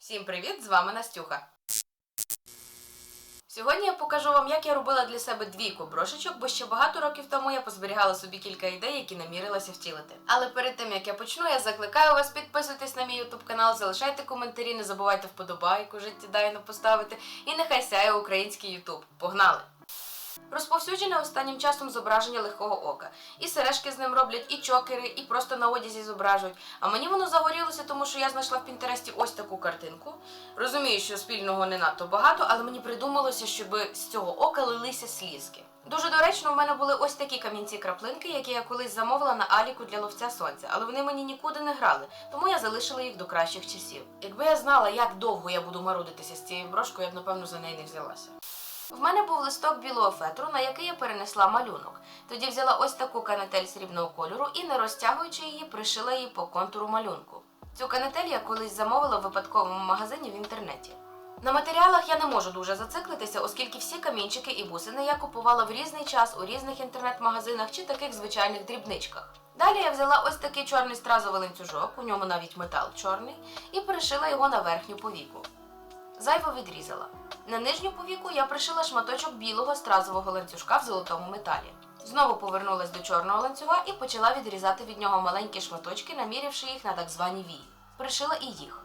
Всім привіт! З вами Настюха. Сьогодні я покажу вам, як я робила для себе двійку брошечок, бо ще багато років тому я позберігала собі кілька ідей, які намірилася втілити. Але перед тим як я почну, я закликаю вас підписуйтесь на мій YouTube канал, залишайте коментарі, не забувайте вподобайку життєдайно поставити. І нехай сяє український YouTube. Погнали! Розповсюджене останнім часом зображення легкого ока. І сережки з ним роблять, і чокери, і просто на одязі зображують. А мені воно загорілося, тому що я знайшла в Пінтересті ось таку картинку. Розумію, що спільного не надто багато, але мені придумалося, щоб з цього ока лилися слізки. Дуже доречно, в мене були ось такі камінці-краплинки, які я колись замовила на Аліку для ловця сонця, але вони мені нікуди не грали, тому я залишила їх до кращих часів. Якби я знала, як довго я буду марудитися з цією брошкою, я б напевно за неї не взялася. В мене був листок білого фетру, на який я перенесла малюнок. Тоді взяла ось таку канетель срібного кольору і, не розтягуючи її, пришила її по контуру малюнку. Цю канетель я колись замовила в випадковому магазині в інтернеті. На матеріалах я не можу дуже зациклитися, оскільки всі камінчики і бусини я купувала в різний час у різних інтернет-магазинах чи таких звичайних дрібничках. Далі я взяла ось такий чорний стразовий ланцюжок, у ньому навіть метал чорний, і пришила його на верхню повіку. Зайво відрізала. На нижню повіку я пришила шматочок білого стразового ланцюжка в золотому металі. Знову повернулась до чорного ланцюга і почала відрізати від нього маленькі шматочки, намірявши їх на так звані вії. Пришила і їх.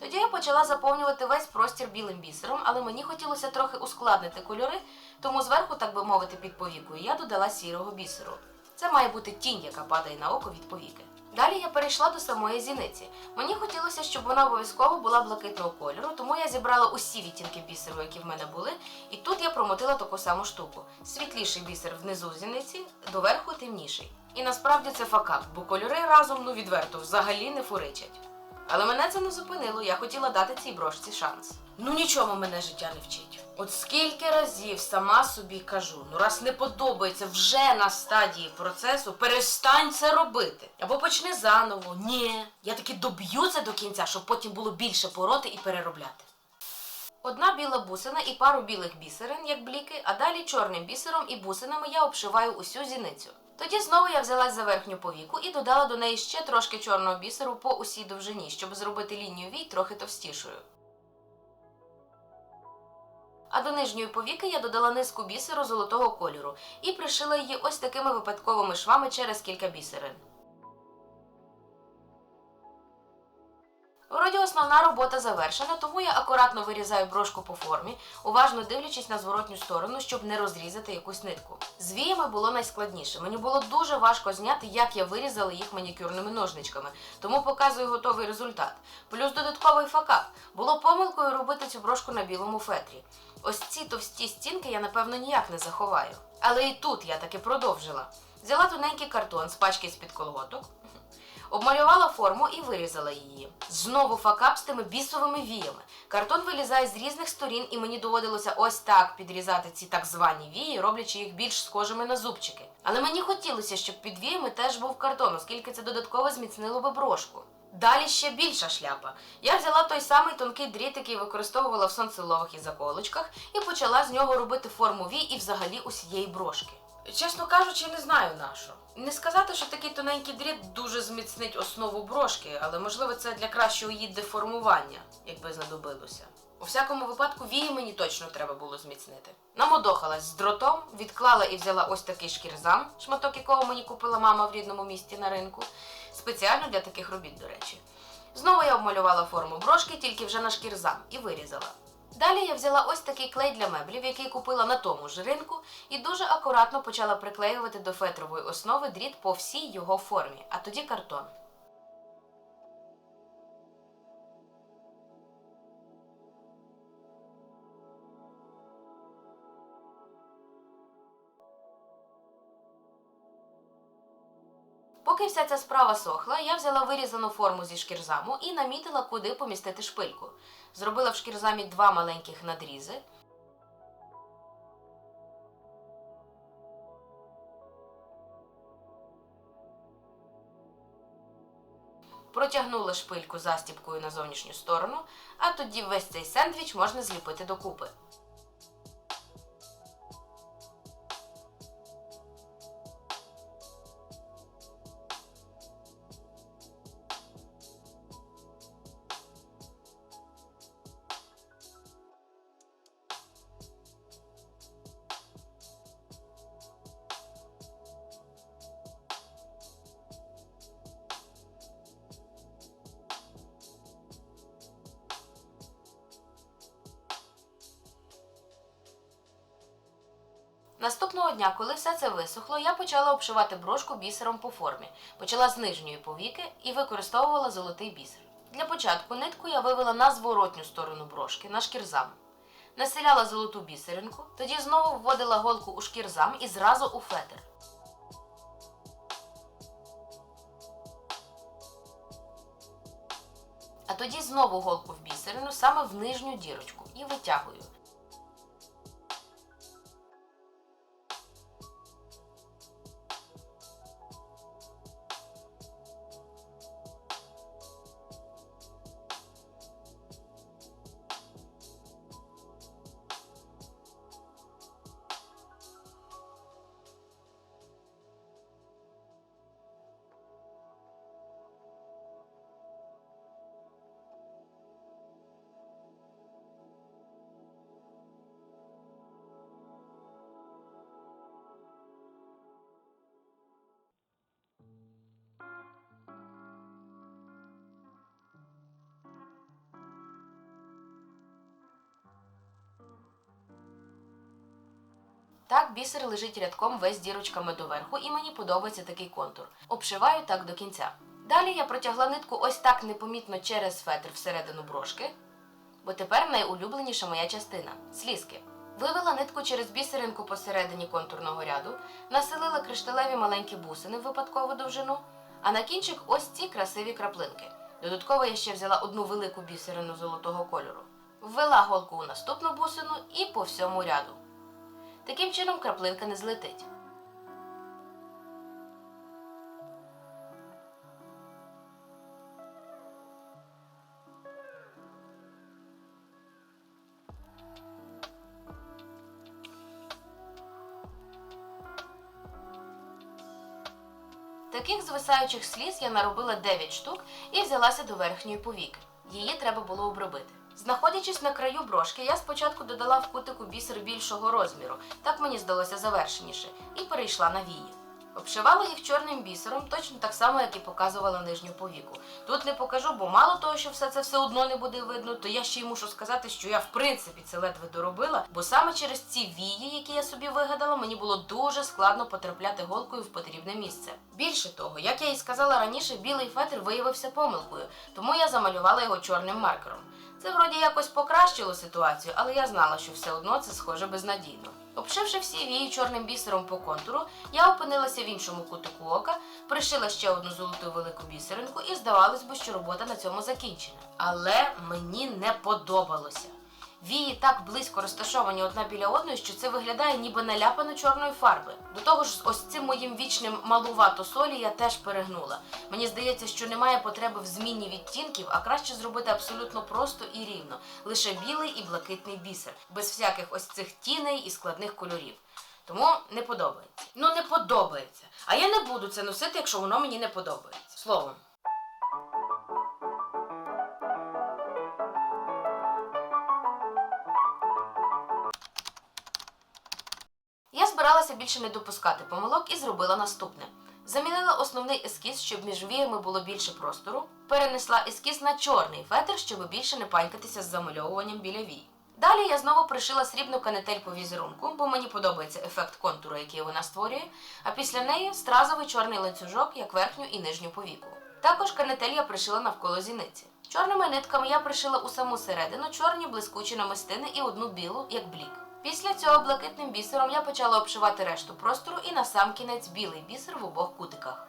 Тоді я почала заповнювати весь простір білим бісером, але мені хотілося трохи ускладнити кольори, тому зверху, так би мовити, під повікою я додала сірого бісеру. Це має бути тінь, яка падає на око від повіки. Далі я перейшла до самої зіниці. Мені хотілося, щоб вона обов'язково була блакитного кольору, тому я зібрала усі відтінки бісеру, які в мене були, і тут я промотила таку саму штуку. Світліший бісер внизу зіниці, доверху темніший. І насправді це факап, бо кольори разом ну відверто взагалі не фуричать. Але мене це не зупинило, я хотіла дати цій брошці шанс. Ну нічому мене життя не вчить. От скільки разів сама собі кажу, ну раз не подобається вже на стадії процесу, перестань це робити. Або почни заново. Ні, я таки доб'ю це до кінця, щоб потім було більше пороти і переробляти. Одна біла бусина і пару білих бісерин, як бліки, а далі чорним бісером і бусинами я обшиваю усю зіницю. Тоді знову я взялась за верхню повіку і додала до неї ще трошки чорного бісеру по усій довжині, щоб зробити лінію вій трохи товстішою. А до нижньої повіки я додала низку бісеру золотого кольору і пришила її ось такими випадковими швами через кілька бісерин. Вроді основна робота завершена, тому я акуратно вирізаю брошку по формі, уважно дивлячись на зворотню сторону, щоб не розрізати якусь нитку. З віями було найскладніше. Мені було дуже важко зняти, як я вирізала їх манікюрними ножничками, тому показую готовий результат. Плюс додатковий факап. Було помилкою робити цю брошку на білому фетрі. Ось ці товсті стінки я, напевно, ніяк не заховаю. Але і тут я таки продовжила. Взяла тоненький картон з пачки з-під колготок, Обмалювала форму і вирізала її. Знову факап з тими бісовими віями. Картон вилізає з різних сторін, і мені доводилося ось так підрізати ці так звані вії, роблячи їх більш схожими на зубчики. Але мені хотілося, щоб під віями теж був картон, оскільки це додатково зміцнило би брошку. Далі ще більша шляпа. Я взяла той самий тонкий дріт, який використовувала в сонцеловах і заколочках, і почала з нього робити форму вій і взагалі усієї брошки. Чесно кажучи, не знаю на що. Не сказати, що такий тоненький дріт дуже зміцнить основу брошки, але можливо це для кращого її деформування, якби знадобилося. У всякому випадку вії мені точно треба було зміцнити. Намодохалась з дротом, відклала і взяла ось такий шкірзам, шматок якого мені купила мама в рідному місті на ринку, спеціально для таких робіт, до речі. Знову я обмалювала форму брошки, тільки вже на шкірзам, і вирізала. Далі я взяла ось такий клей для меблів, який купила на тому ж ринку, і дуже акуратно почала приклеювати до фетрової основи дріт по всій його формі, а тоді картон. Поки вся ця справа сохла, я взяла вирізану форму зі шкірзаму і намітила, куди помістити шпильку. Зробила в шкірзамі два маленьких надрізи. Протягнула шпильку застіпкою на зовнішню сторону, а тоді весь цей сендвіч можна зліпити докупи. Наступного дня, коли все це висохло, я почала обшивати брошку бісером по формі. Почала з нижньої повіки і використовувала золотий бісер. Для початку нитку я вивела на зворотню сторону брошки, на шкірзам. Населяла золоту бісеринку, тоді знову вводила голку у шкірзам і зразу у фетр. А тоді знову голку в бісерину саме в нижню дірочку і витягую. Так бісер лежить рядком весь дірочками доверху, і мені подобається такий контур. Обшиваю так до кінця. Далі я протягла нитку ось так непомітно через фетр всередину брошки, бо тепер найулюбленіша моя частина слізки. Вивела нитку через бісеринку посередині контурного ряду, населила кришталеві маленькі бусини в випадкову довжину, а на кінчик ось ці красиві краплинки. Додатково я ще взяла одну велику бісерину золотого кольору. Ввела голку у наступну бусину і по всьому ряду. Таким чином краплинка не злетить. Таких звисаючих сліз я наробила 9 штук і взялася до верхньої повіки. Її треба було обробити. Знаходячись на краю брошки, я спочатку додала в кутику бісер більшого розміру, так мені здалося завершеніше, і перейшла на вії. Обшивала їх чорним бісером, точно так само, як і показувала нижню повіку. Тут не покажу, бо мало того, що все це все одно не буде видно, то я ще й мушу сказати, що я в принципі це ледве доробила, бо саме через ці вії, які я собі вигадала, мені було дуже складно потрапляти голкою в потрібне місце. Більше того, як я і сказала раніше, білий фетр виявився помилкою, тому я замалювала його чорним маркером. Це вроді якось покращило ситуацію, але я знала, що все одно це схоже безнадійно. Обшивши всі вії чорним бісером по контуру, я опинилася в іншому кутику ока, пришила ще одну золоту велику бісеринку і здавалось би, що робота на цьому закінчена. Але мені не подобалося. Вії так близько розташовані одна біля одної, що це виглядає ніби наляпано чорної фарби. До того ж, ось цим моїм вічним малувато солі я теж перегнула. Мені здається, що немає потреби в зміні відтінків, а краще зробити абсолютно просто і рівно, лише білий і блакитний бісер, без всяких ось цих тіней і складних кольорів. Тому не подобається. Ну не подобається. А я не буду це носити, якщо воно мені не подобається. Словом. Я більше не допускати помилок і зробила наступне. Замінила основний ескіз, щоб між віями було більше простору. Перенесла ескіз на чорний фетр, щоб більше не панькатися з замальовуванням біля вій. Далі я знову пришила срібну канетель по візерунку, бо мені подобається ефект контуру, який вона створює, а після неї стразовий чорний ланцюжок, як верхню і нижню повіку. Також канетель я пришила навколо зіниці. Чорними нитками я пришила у саму середину чорні блискучі намистини і одну білу, як блік. Після цього блакитним бісером я почала обшивати решту простору і на сам кінець білий бісер в обох кутиках.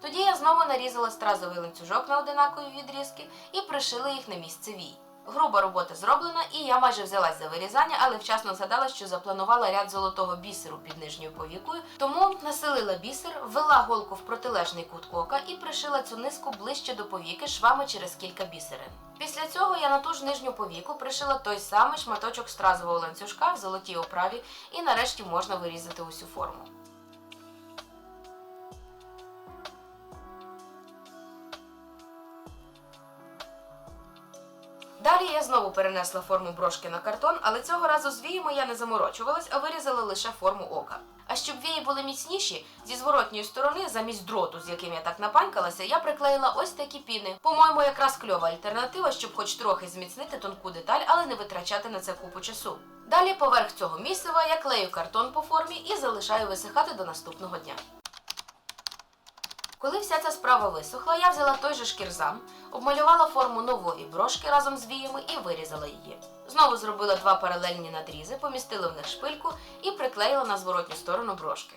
Тоді я знову нарізала стразовий ланцюжок на одинакові відрізки і пришила їх на місце вій. Груба робота зроблена, і я майже взялась за вирізання, але вчасно згадала, що запланувала ряд золотого бісеру під нижньою повікою, тому насилила бісер, ввела голку в протилежний кут ока і пришила цю низку ближче до повіки швами через кілька бісерин. Після цього я на ту ж нижню повіку пришила той самий шматочок стразового ланцюжка в золотій оправі, і нарешті можна вирізати усю форму. Далі я знову перенесла форму брошки на картон, але цього разу з віями я не заморочувалась, а вирізала лише форму ока. А щоб вії були міцніші, зі зворотньої сторони, замість дроту, з яким я так напанькалася, я приклеїла ось такі піни. По-моєму, якраз кльова альтернатива, щоб хоч трохи зміцнити тонку деталь, але не витрачати на це купу часу. Далі поверх цього місива я клею картон по формі і залишаю висихати до наступного дня. Коли вся ця справа висохла, я взяла той же шкірзам, обмалювала форму нової брошки разом з віями і вирізала її. Знову зробила два паралельні надрізи, помістила в них шпильку і приклеїла на зворотню сторону брошки.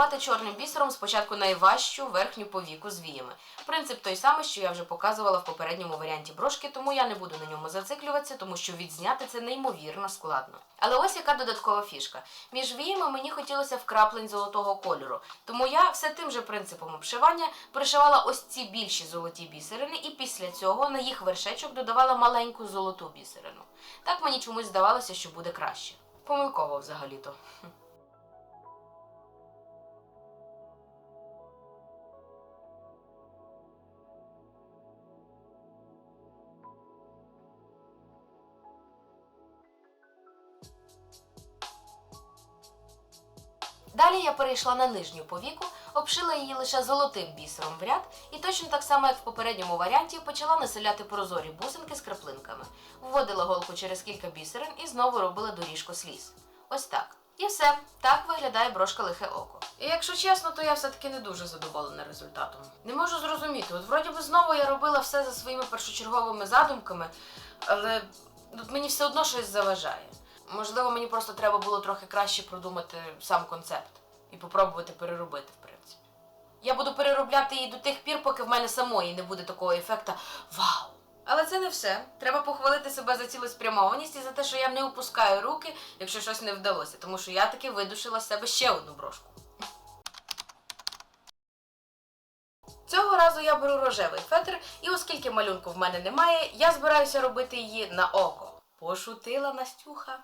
Почала чорним бісером спочатку найважчу верхню повіку з віями. Принцип той самий, що я вже показувала в попередньому варіанті брошки, тому я не буду на ньому зациклюватися, тому що відзняти це неймовірно складно. Але ось яка додаткова фішка. Між віями мені хотілося вкраплень золотого кольору, тому я все тим же принципом обшивання пришивала ось ці більші золоті бісерини, і після цього на їх вершечок додавала маленьку золоту бісерину. Так мені чомусь здавалося, що буде краще. Помилково взагалі-то. Далі я перейшла на нижню повіку, обшила її лише золотим бісером в ряд, і точно так само, як в попередньому варіанті, почала населяти прозорі бусинки з краплинками. Вводила голку через кілька бісерин і знову робила доріжку сліз. Ось так. І все, так виглядає брошка лихе око. І якщо чесно, то я все-таки не дуже задоволена результатом. Не можу зрозуміти, от вроді би знову я робила все за своїми першочерговими задумками, але тут мені все одно щось заважає. Можливо, мені просто треба було трохи краще продумати сам концепт і попробувати переробити, в принципі. Я буду переробляти її до тих пір, поки в мене самої не буде такого ефекта Вау! Але це не все. Треба похвалити себе за цілеспрямованість і за те, що я не опускаю руки, якщо щось не вдалося, тому що я таки видушила з себе ще одну брошку. Цього разу я беру рожевий фетр, і оскільки малюнку в мене немає, я збираюся робити її на око. Пошутила Настюха.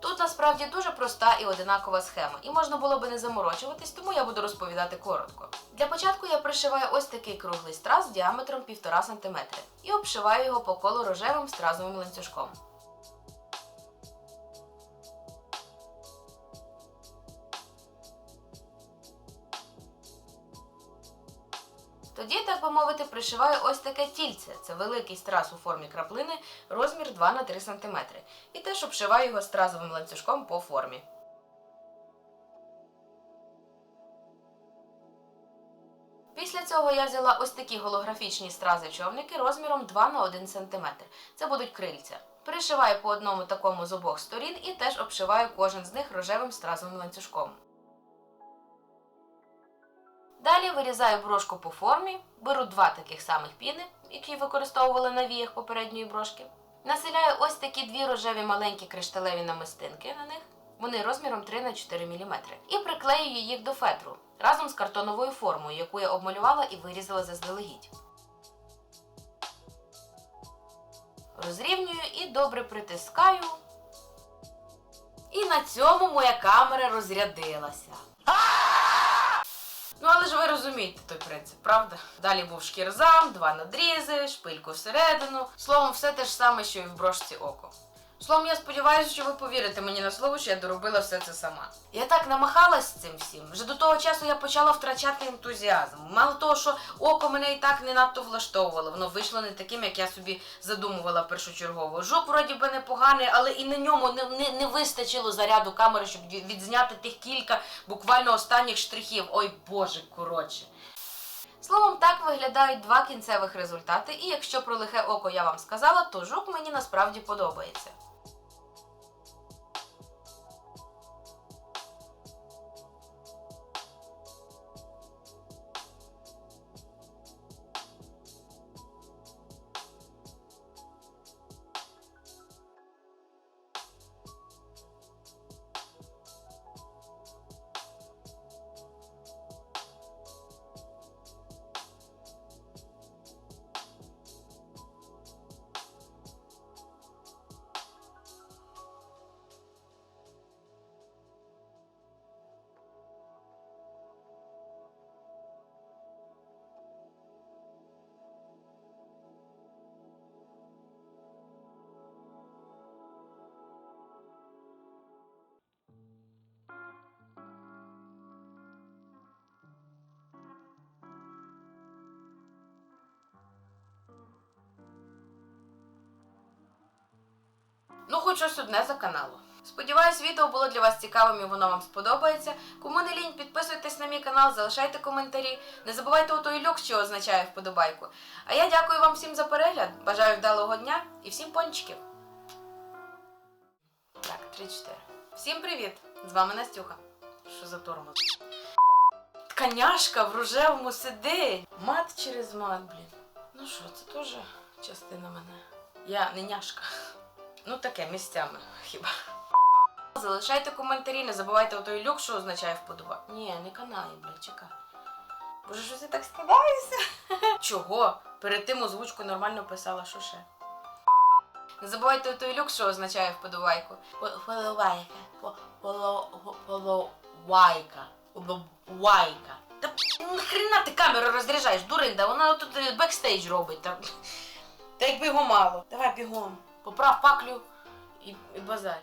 Тут насправді дуже проста і одинакова схема, і можна було би не заморочуватись, тому я буду розповідати коротко. Для початку я пришиваю ось такий круглий страз діаметром 1,5 см і обшиваю його по колу рожевим стразовим ланцюжком. Мовити, пришиваю ось таке тільце. Це великий страз у формі краплини, розмір 2 на 3 см. І теж обшиваю його стразовим ланцюжком по формі. Після цього я взяла ось такі голографічні стрази-човники розміром 2 на 1 см. Це будуть крильця. Пришиваю по одному такому з обох сторін і теж обшиваю кожен з них рожевим стразовим ланцюжком. Вирізаю брошку по формі, беру два таких самих піни, які використовували на віях попередньої брошки. Населяю ось такі дві рожеві маленькі кришталеві намистинки на них. Вони розміром 3 на 4 мм. І приклеюю їх до фетру разом з картоновою формою, яку я обмалювала і вирізала заздалегідь. Розрівнюю і добре притискаю. І на цьому моя камера розрядилася. Ну, але ж ви розумієте той принцип, правда? Далі був шкірзам, два надрізи, шпильку всередину. Словом, все те ж саме, що і в брошці око. Словом, я сподіваюся, що ви повірите мені на слово, що я доробила все це сама. Я так намахалась цим всім. Вже до того часу я почала втрачати ентузіазм. Мало того, що око мене і так не надто влаштовувало, воно вийшло не таким, як я собі задумувала першочергово. Жук вроді би непоганий, але і на ньому не, не, не вистачило заряду камери, щоб відзняти тих кілька буквально останніх штрихів. Ой Боже, коротше. Словом, так виглядають два кінцевих результати, і якщо про лихе око я вам сказала, то жук мені насправді подобається. Ну, хоч щось одне за каналу. Сподіваюсь, відео було для вас цікавим і воно вам сподобається. Кому не лінь, підписуйтесь на мій канал, залишайте коментарі. Не забувайте отой люк, що означає вподобайку. А я дякую вам всім за перегляд. Бажаю вдалого дня і всім пончиків. Так, 3-4. Всім привіт! З вами Настюха. Що за тормоз? Тканяшка в рожевому сидить. Мат через мат, блін. Ну що, це теж частина мене. Я не няшка. Ну таке місцями хіба. Залишайте коментарі, не забувайте отой люк, що означає вподобайку. Ні, не канає, блядь, чекай. Боже, щось я так скидаюся. Чого? Перед тим озвучку нормально писала, що ще. Не забувайте о той люк, що означає вподобайку. Вподобайка. Вподобайка. Вподобайка. Та нахрена ти камеру розряджаєш, дуринда, вона тут е, бекстейдж робить. Та якби його мало. Давай бігом. Поправ паклю і, базарь.